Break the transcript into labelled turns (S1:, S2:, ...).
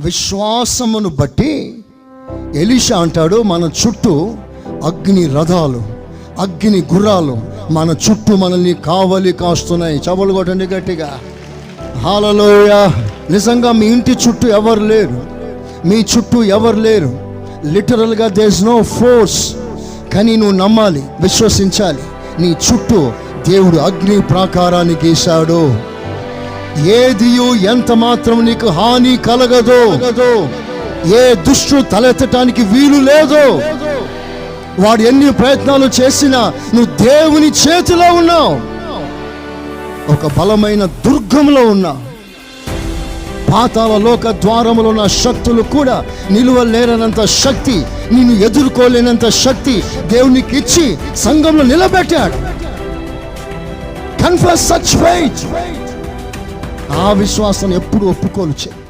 S1: విశ్వాసమును బట్టి ఎలిషా అంటాడు మన చుట్టూ అగ్ని రథాలు అగ్ని గుర్రాలు మన చుట్టూ మనల్ని కావలి కాస్తున్నాయి. చవలు కొట్టండి గట్టిగా. హాలలోయ. నిజంగా మీ ఇంటి చుట్టూ ఎవరు లేరు? మీ చుట్టూ ఎవరు లేరు? లిటరల్గా దేస్ నో ఫోర్స్ కానీ నువ్వు నమ్మాలి విశ్వసించాలి. నీ చుట్టూ దేవుడు అగ్ని ప్రాకారాన్ని గీశాడు. ఏదియు ఎంత మాత్రం నీకు హాని కలగదు ఏ దుష్టు తలెత్తటానికి వీలు లేదు వాడు ఎన్ని ప్రయత్నాలు చేసినా నువ్వు దేవుని చేతిలో ఉన్నావు. ఒక బలమైన దుర్గంలో ఉన్నా. పాతాల లోక ద్వారములో ఉన్న శక్తులు కూడా నిలువలేరనంత శక్తి నిన్ను ఎదుర్కోలేనంత శక్తి దేవునికి ఇచ్చి సంఘంలో నిలబెట్టాడు. కన్ఫర్స్ సచ్ ఫైట్ ఆ విశ్వాసం ఎప్పుడు ఒప్పుకోను చెయ్యి